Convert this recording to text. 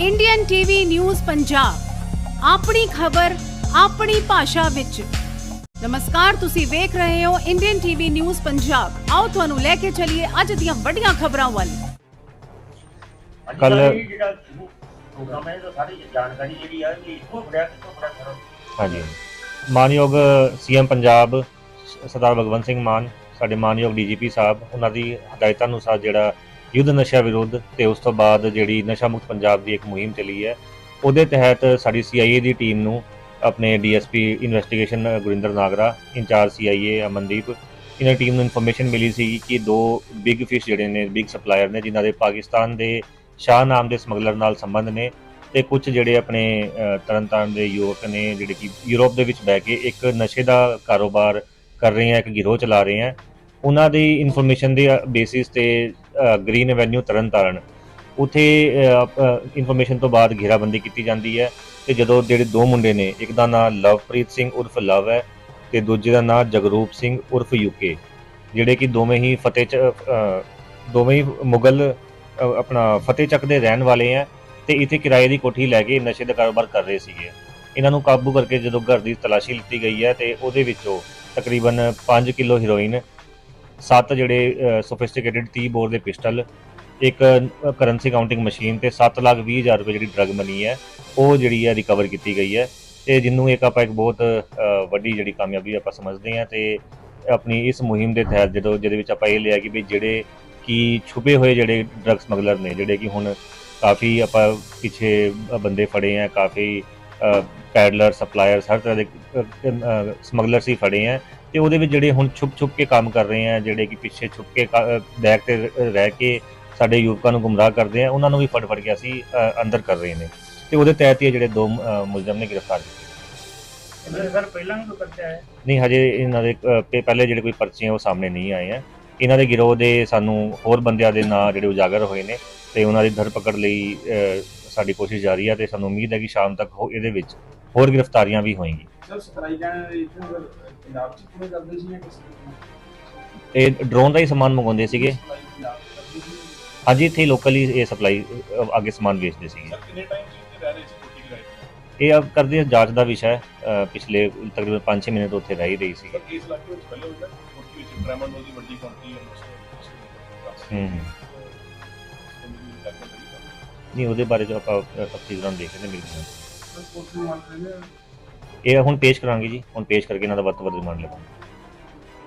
Indian TV news Punjab ਆਪਣੀ ਖਬਰ ਆਪਣੀ ਭਾਸ਼ਾ ਵਿੱਚ। ਨਮਸਕਾਰ ਤੁਸੀਂ ਵੇਖ ਰਹੇ ਹੋ ਇੰਡੀਅਨ ਟੀਵੀ ਨਿਊਜ਼ ਪੰਜਾਬ ਆਓ ਤੁਹਾਨੂੰ ਲੈ ਕੇ ਚੱਲੀਏ ਅੱਜ ਦੀਆਂ ਵੱਡੀਆਂ ਖਬਰਾਂ ਵੱਲ। ਕੱਲ੍ਹ- ਕੱਲ ਜਿਹੜਾ ਪ੍ਰੋਗਰਾਮ ਹੈ ਇਹਦਾ ਸਾਰੀ ਜਾਣਕਾਰੀ ਜਿਹੜੀ ਆ ਕਿ ਕਿੱਥੋਂ ਫੜਿਆ ਸਾਰਾ ਹਾਂਜੀ। ਮਾਨਯੋਗ ਸੀਐਮ ਪੰਜਾਬ ਸ- ਸਰਦਾਰ ਭਗਵੰਤ ਸਿੰਘ ਮਾਨ ਸਾਡੇ ਮਾਨਯੋਗ ਡੀਜੀਪੀ ਸਾਹਿਬ ਉਹਨਾਂ ਦੀ ਹਦਾਇਤਾਂ ਅਨੁਸਾਰ ਜਿਹੜਾ ਯੁੱਧ ਨਸ਼ਾ ਵਿਰੁੱਧ ਤੇ ਉਸ ਤੋਂ ਬਾਅਦ ਜਿਹੜੀ ਨਸ਼ਾ ਮੁਕਤ ਪੰਜਾਬ ਦੀ ਇੱਕ ਮੁਹਿੰਮ ਚੱਲੀ ਹੈ ਉਹਦੇ ਤਹਿਤ ਸਾਡੀ ਸੀਆਈਏ ਦੀ ਟੀਮ ਨੂੰ ਆਪਣੇ DSP investigation Gurinder Nagra incharge CIA Amandeep ਇਹਨਾਂ ਟੀਮ ਨੂੰ ਇਨਫੋਰਮੇਸ਼ਨ ਮਿਲੀ ਸੀ ਕਿ ਦੋ ਬਿਗ ਫਿਸ਼ ਜਿਹੜੇ ਨੇ ਬਿਗ ਸਪਲਾਇਰ ਨੇ ਜਿਨ੍ਹਾਂ ਦੇ ਪਾਕਿਸਤਾਨ ਦੇ ਸ਼ਾਹ ਨਾਮ ਦੇ ਸਮਗਲਰ ਨਾਲ ਸੰਬੰਧ ਨੇ ਤੇ ਕੁਝ ਜਿਹੜੇ ਆਪਣੇ ਅ, ਤਰਨਤਾਰਨ ਦੇ ਯੁਵਕ ਨੇ ਜਿਹੜੇ ਕਿ ਯੂਰਪ ਦੇ ਵਿੱਚ ਬਹਿ ਕੇ ਇੱਕ ਨਸ਼ੇ ਦਾ ਕਾਰੋਬਾਰ ਕਰ ਰਹੇ ਆ ਇੱਕ ਗਿਰੋਹ ਚਲਾ ਰਹੇ ਆ ਉਹਨਾਂ ਦੀ ਇਨਫੋਰਮੇਸ਼ਨ ਦੇ ਬੇਸਿਸ ਤੇ ਗ੍ਰੀਨ ਐਵਨਿਊ ਤਰਨਤਾਰਨ। ਉਥੇ ਇਨਫੋਰਮੇਸ਼ਨ ਤੋਂ ਬਾਅਦ ਘੇਰਾਬੰਦੀ ਕੀਤੀ ਜਾਂਦੀ ਹੈ ਤੇ ਜਦੋਂ ਜਿਹੜੇ ਦੋ ਮੁੰਡੇ ਨੇ, ਇੱਕ ਦਾ ਨਾਮ ਲਵਪ੍ਰੀਤ ਸਿੰਘ ਉਰਫ ਲਵ ਹੈ ਤੇ ਦੂਜੇ ਦਾ ਨਾਮ ਜਗਰੂਪ ਸਿੰਘ ਉਰਫ ਯੂਕੇ ਜਿਹੜੇ ਕਿ ਦੋਵੇਂ ਹੀ ਫਤਿਹ ਦੋਵੇਂ ਹੀ ਮੁਗਲ ਆਪਣਾ ਫਤਿਹ ਚੱਕ ਦੇ ਰਹਿਣ ਵਾਲੇ ਆ ਤੇ ਇੱਥੇ ਕਿਰਾਏ ਦੀ ਕੋਠੀ ਲੈ ਕੇ ਨਸ਼ੇ ਦਾ ਕਾਰੋਬਾਰ ਕਰ ਰਹੇ ਸੀਗੇ। ਇਹਨਾਂ ਨੂੰ ਕਾਬੂ ਕਰਕੇ ਜਦੋਂ ਘਰ ਦੀ ਤਲਾਸ਼ੀ ਲਿੱਤੀ ਗਈ ਹੈ ਤੇ ਉਹਦੇ ਵਿੱਚੋਂ ਤਕਰੀਬਨ 5 ਕਿਲੋ ਹੀਰੋਇਨ ਸੱਤ ਜਿਹੜੇ ਸੋਫਿਸਟੀਕੇਟਿਡ 30 ਬੋਰ ਦੇ ਪਿਸਟਲ, ਇੱਕ ਕਰੰਸੀ ਕਾਊਂਟਿੰਗ ਮਸ਼ੀਨ ਤੇ 7 ਲੱਖ 20 ਹਜ਼ਾਰ ਰੁਪਏ ਜਿਹੜੀ ਡਰਗ ਮਨੀ ਹੈ, ਉਹ ਜਿਹੜੀ ਹੈ ਰਿਕਵਰ ਕੀਤੀ ਗਈ ਹੈ। ਤੇ ਜਿਹਨੂੰ ਇੱਕ ਆਪਾਂ ਇੱਕ ਬਹੁਤ ਵੱਡੀ ਜਿਹੜੀ ਕਾਮਯਾਬੀ ਆਪਾਂ ਸਮਝਦੇ ਹਾਂ ਤੇ ਆਪਣੀ ਇਸ ਮੁਹਿੰਮ ਦੇ ਤਹਿਤ ਜਦੋਂ, ਜਿਹਦੇ ਵਿੱਚ ਆਪਾਂ ਇਹ ਲਿਆ ਕਿ ਵੀ ਜਿਹੜੇ ਕਿ ਛੁਪੇ ਹੋਏ ਜਿਹੜੇ ਡਰਗ ਸਮਗਲਰ ਨੇ, ਜਿਹੜੇ ਕਿ ਹੁਣ ਕਾਫੀ ਆਪਾਂ ਪਿੱਛੇ ਬੰਦੇ ਫੜੇ ਆ ਕਾਫੀ ਪੈਡਲਰ ਸਪਲਾਇਰਸ ਹਰ ਤਰ੍ਹਾਂ ਦੇ ਸਮਗਲਰਸ ਹੀ ਫੜੇ ਆ ਤੇ ਉਹਦੇ ਵਿੱਚ ਜਿਹੜੇ ਹੁਣ ਛੁਪ ਛੁਪ ਕੇ ਕੰਮ ਕਰ ਰਹੇ ਆ ਜਿਹੜੇ ਕਿ ਪਿੱਛੇ ਛੁਪ ਕੇ ਬੈਕ ਤੇ ਰਹਿ ਕੇ ਸਾਡੇ ਯੁਵਕਾਂ ਨੂੰ ਗੁੰਮਰਾਹ ਕਰਦੇ ਆ ਉਹਨਾਂ ਨੂੰ ਵੀ ਫੜ ਫੜ ਕੇ ਅਸੀਂ ਅੰਦਰ ਕਰ ਰਹੇ ਨੇ। ਤੇ ਉਹਦੇ ਤਹਿਤ ਹੀ ਇਹ ਜਿਹੜੇ ਦੋ ਮੁਲਜ਼ਮ ਨੇ ਗ੍ਰਿਫਤਾਰ ਕੀਤੇ। ਇਹਨਾਂ ਦੇ ਸਰ ਪਹਿਲਾਂ ਵੀ ਕੋਈ ਪਰਚਾ ਹੈ ਨਹੀਂ ਹਜੇ ਇਹਨਾਂ ਦੇ ਪਹਿਲੇ ਜਿਹੜੇ ਕੋਈ ਪਰਚੇ ਆ ਉਹ ਸਾਹਮਣੇ ਨਹੀਂ ਆਏ ਆ। ਇਹਨਾਂ ਦੇ ਗਿਰੋਹ ਦੇ ਸਾਨੂੰ ਹੋਰ ਬੰਦਿਆਂ ਦੇ ਨਾਂ ਜਿਹੜੇ ਉਜਾਗਰ ਹੋਏ ਨੇ ਤੇ ਉਹਨਾਂ ਦੀ ਧਰਪਕੜ ਲਈ ਸਾਡੀ ਕੋਸ਼ਿਸ਼ ਜਾਰੀ ਹੈ ਤੇ ਸਾਨੂੰ ਉਮੀਦ ਹੈ ਕਿ ਸ਼ਾਮ ਤੱਕ ਹੋ- ਇਹਦੇ ਵਿੱਚ ਹੋਰ ਗ੍ਰਿਫਤਾਰੀਆਂ ਵੀ ਹੋਣਗੀ ਸਰ ਸਪਲਾਈ ਜਾਣ ਇੱਥੋਂ ਫਿਰ ਪੰਜਾਬ ਚ ਕਿਵੇਂ ਕਰਦੇ ਸੀ ਜਾਂ ਕਿਸੇ ਇਹ ਡਰੋਨ ਦਾ ਹੀ ਸਮਾਨ ਮੰਗਵਾਉਂਦੇ ਸੀਗੇ। ਸਪਲਾਈ ਪੰਜਾਬ ਚ ਕਰਦੇ ਸੀ ਹਾਂਜੀ ਇੱਥੇ ਲੋਕਲੀ ਇਹ ਸਪਲਾਈ ਅੱਗੇ ਸਮਾਨ ਵੇਚਦੇ ਸੀਗੇ। ਸਰ ਕਿੰਨੇ ਟਾਈਮ ਚ ਰਹਿ ਰਹੇ ਸੀ? ਛੁੱਟੀ ਕਰਾਈ ਇਹ ਅਬ ਕਰਦੇ ਆ ਜਾਂਚ ਦਾ ਵਿਸ਼ਾ ਹੈ। ਅ, ਪਿਛਲੇ ਤਕਰੀਬਨ 5-6 ਮਹੀਨੇ ਤੋਂ ਉੱਥੇ ਰਹਿ ਹੀ ਰਹੀ ਸੀ ਸਰ ਇਸ ਇਲਾਕੇ ਵਿੱਚ ਪਹਿਲੇ ਹੋਇਆ ਛੁੱਟੀ ਵਿੱਚ ਟ੍ਰੈਮਨ ਦੀ ਵੱਡੀ ਕੰਟਰੀ ਹੈ ਹੂੰ ਹੂੰ। ਨਹੀਂ ਉਹਦੇ ਬਾਰੇ ਜੋ ਆਪਾਂ ਤਫਸੀਲ ਦੌਰਾਨ ਦੇਖਦੇ ਨੇ ਮਿਲਦੇ ਹਾਂ ਇਹ ਹੁਣ ਪੇਸ਼ ਕਰਾਂਗੇ ਜੀ। ਹੁਣ ਪੇਸ਼ ਕਰਕੇ ਇਹਨਾਂ ਦਾ ਵੱਧ ਤੋਂ ਵੱਧ ਰਿਮਾਂਡ ਲਵਾਂਗੇ।